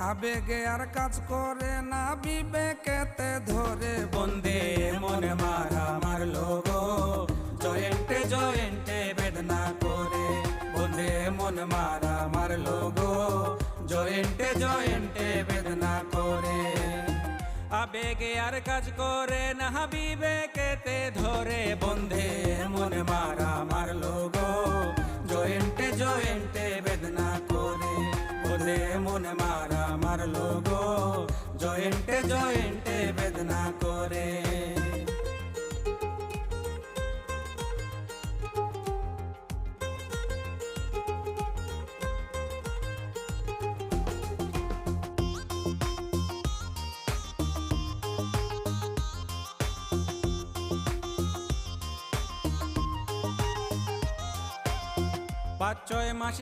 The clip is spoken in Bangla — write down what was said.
আবেগে আর কাজ করে না, বিবেকেতে ধরে বন্দে মনে মারা মারলো গো। জয়েন্টে জয়েন্টে বেদনা করে বন্দে মন মারা মারলো গো। জয়েন্টে জয়েন্টে বেদনা করে। আবেগে আর কাজ করে না, বিবেকেতে বন্ধে মন মারা মারলো গো জয়েন্টে জয়েন্টে বেদনা করে। পাঁচ ছয় মাস